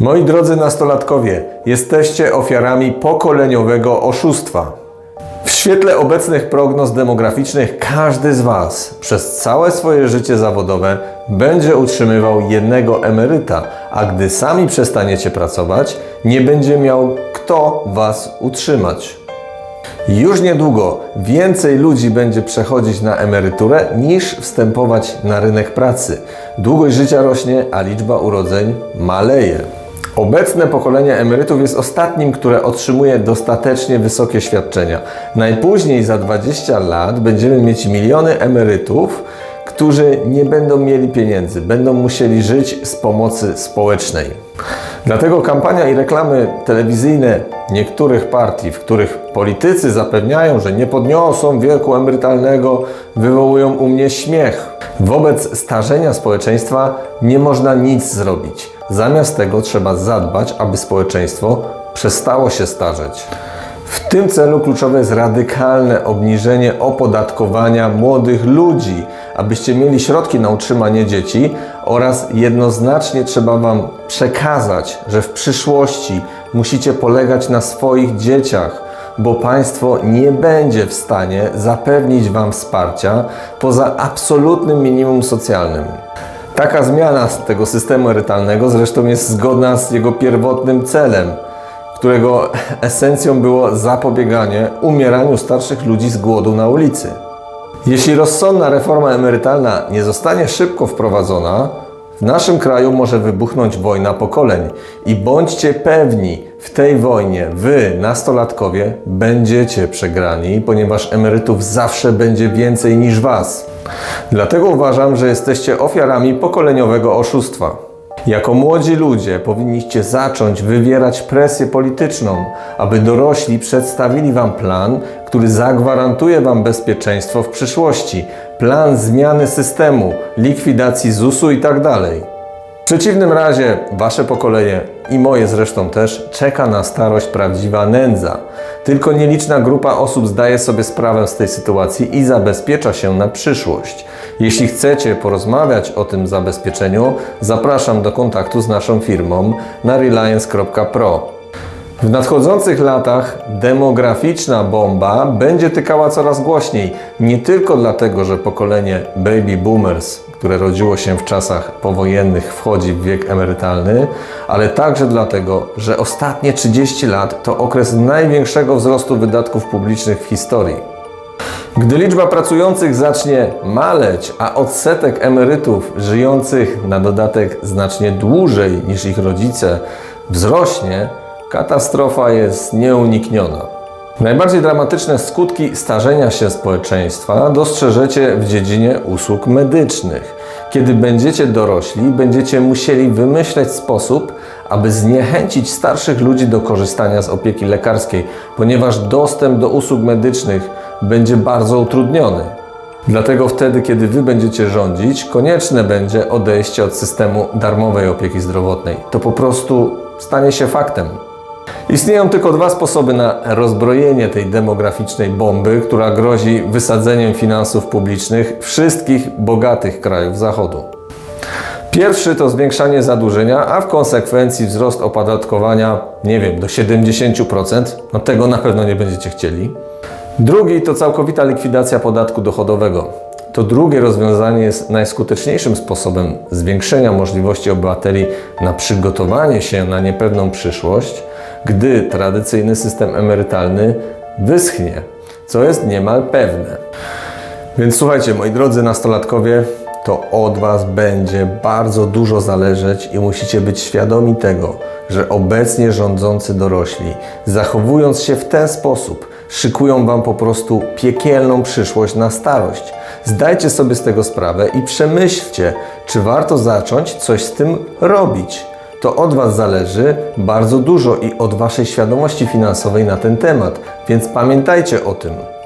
Moi drodzy nastolatkowie, jesteście ofiarami pokoleniowego oszustwa. W świetle obecnych prognoz demograficznych każdy z Was przez całe swoje życie zawodowe będzie utrzymywał jednego emeryta, a gdy sami przestaniecie pracować, nie będzie miał kto Was utrzymać. Już niedługo więcej ludzi będzie przechodzić na emeryturę niż wstępować na rynek pracy. Długość życia rośnie, a liczba urodzeń maleje. Obecne pokolenie emerytów jest ostatnim, które otrzymuje dostatecznie wysokie świadczenia. Najpóźniej za 20 lat będziemy mieć miliony emerytów, którzy nie będą mieli pieniędzy, będą musieli żyć z pomocy społecznej. Dlatego kampania i reklamy telewizyjne niektórych partii, w których politycy zapewniają, że nie podniosą wieku emerytalnego, wywołują u mnie śmiech. Wobec starzenia społeczeństwa nie można nic zrobić. Zamiast tego trzeba zadbać, aby społeczeństwo przestało się starzeć. W tym celu kluczowe jest radykalne obniżenie opodatkowania młodych ludzi, abyście mieli środki na utrzymanie dzieci oraz jednoznacznie trzeba Wam przekazać, że w przyszłości musicie polegać na swoich dzieciach, bo państwo nie będzie w stanie zapewnić Wam wsparcia poza absolutnym minimum socjalnym. Taka zmiana tego systemu emerytalnego zresztą jest zgodna z jego pierwotnym celem – którego esencją było zapobieganie umieraniu starszych ludzi z głodu na ulicy. Jeśli rozsądna reforma emerytalna nie zostanie szybko wprowadzona, w naszym kraju może wybuchnąć wojna pokoleń i bądźcie pewni, w tej wojnie wy, nastolatkowie, będziecie przegrani, ponieważ emerytów zawsze będzie więcej niż was. Dlatego uważam, że jesteście ofiarami pokoleniowego oszustwa. Jako młodzi ludzie powinniście zacząć wywierać presję polityczną, aby dorośli przedstawili Wam plan, który zagwarantuje Wam bezpieczeństwo w przyszłości, plan zmiany systemu, likwidacji ZUS-u itd. W przeciwnym razie Wasze pokolenie i moje zresztą też czeka na starość prawdziwa nędza. Tylko nieliczna grupa osób zdaje sobie sprawę z tej sytuacji i zabezpiecza się na przyszłość. Jeśli chcecie porozmawiać o tym zabezpieczeniu, zapraszam do kontaktu z naszą firmą na reliance.pro. W nadchodzących latach demograficzna bomba będzie tykała coraz głośniej. Nie tylko dlatego, że pokolenie baby boomers, które rodziło się w czasach powojennych, wchodzi w wiek emerytalny, ale także dlatego, że ostatnie 30 lat to okres największego wzrostu wydatków publicznych w historii. Gdy liczba pracujących zacznie maleć, a odsetek emerytów żyjących na dodatek znacznie dłużej niż ich rodzice wzrośnie, katastrofa jest nieunikniona. Najbardziej dramatyczne skutki starzenia się społeczeństwa dostrzeżecie w dziedzinie usług medycznych. Kiedy będziecie dorośli, będziecie musieli wymyśleć sposób, aby zniechęcić starszych ludzi do korzystania z opieki lekarskiej, ponieważ dostęp do usług medycznych będzie bardzo utrudniony. Dlatego wtedy, kiedy Wy będziecie rządzić, konieczne będzie odejście od systemu darmowej opieki zdrowotnej. To po prostu stanie się faktem. Istnieją tylko dwa sposoby na rozbrojenie tej demograficznej bomby, która grozi wysadzeniem finansów publicznych wszystkich bogatych krajów Zachodu. Pierwszy to zwiększanie zadłużenia, a w konsekwencji wzrost opodatkowania, nie wiem, do 70%. No tego na pewno nie będziecie chcieli. Drugi to całkowita likwidacja podatku dochodowego. To drugie rozwiązanie jest najskuteczniejszym sposobem zwiększenia możliwości obywateli na przygotowanie się na niepewną przyszłość, gdy tradycyjny system emerytalny wyschnie, co jest niemal pewne. Więc słuchajcie, moi drodzy nastolatkowie, to od Was będzie bardzo dużo zależeć i musicie być świadomi tego, że obecnie rządzący dorośli, zachowując się w ten sposób, szykują Wam po prostu piekielną przyszłość na starość. Zdajcie sobie z tego sprawę i przemyślcie, czy warto zacząć coś z tym robić. To od Was zależy bardzo dużo i od Waszej świadomości finansowej na ten temat, więc pamiętajcie o tym.